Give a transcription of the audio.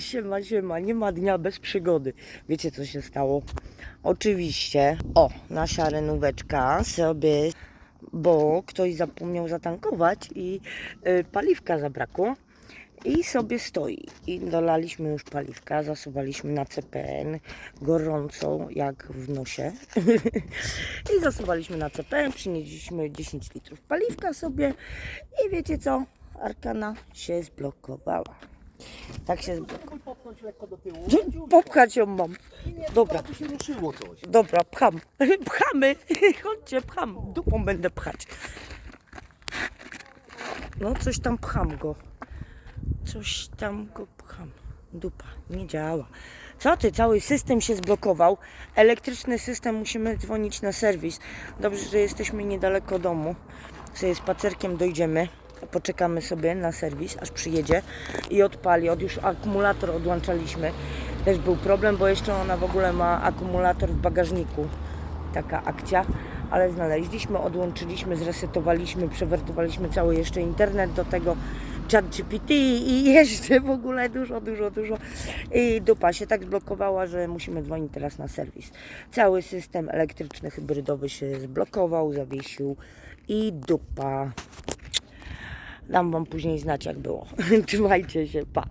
Siema, siema, nie ma dnia bez przygody. Wiecie co się stało? Oczywiście, o, nasza renóweczka sobie, bo ktoś zapomniał zatankować i y, paliwka zabrakło. I sobie stoi. I dolaliśmy już paliwka, zasuwaliśmy na CPN, gorąco jak w nosie. I zasuwaliśmy na CPN, przynieśliśmy 10 litrów paliwka sobie i wiecie co? Arkana się zblokowała. Tak się popchnąć lekko do tyłu. Popchać ją mam. Dobra. Tu się ruszyło coś. Dobra, pcham. Pchamy. Chodźcie, pcham. Dupą będę pchać. No, coś tam pcham go. Coś tam go pcham. Dupa, nie działa. Co ty, cały system się zblokował. Elektryczny system, musimy dzwonić na serwis. Dobrze, że jesteśmy niedaleko domu. Sobie spacerkiem dojdziemy. Poczekamy sobie na serwis, aż przyjedzie i odpali. Od już akumulator odłączaliśmy. Też był problem, bo jeszcze ona w ogóle ma akumulator w bagażniku. Taka akcja, ale znaleźliśmy, odłączyliśmy, zresetowaliśmy, przewertowaliśmy cały jeszcze internet do tego chat GPT i jeszcze w ogóle dużo, dużo, dużo. I dupa się tak zblokowała, że musimy dzwonić teraz na serwis. Cały system elektryczny, hybrydowy się zblokował, zawiesił i dupa. Dam wam później znać jak było. Trzymajcie się, pa.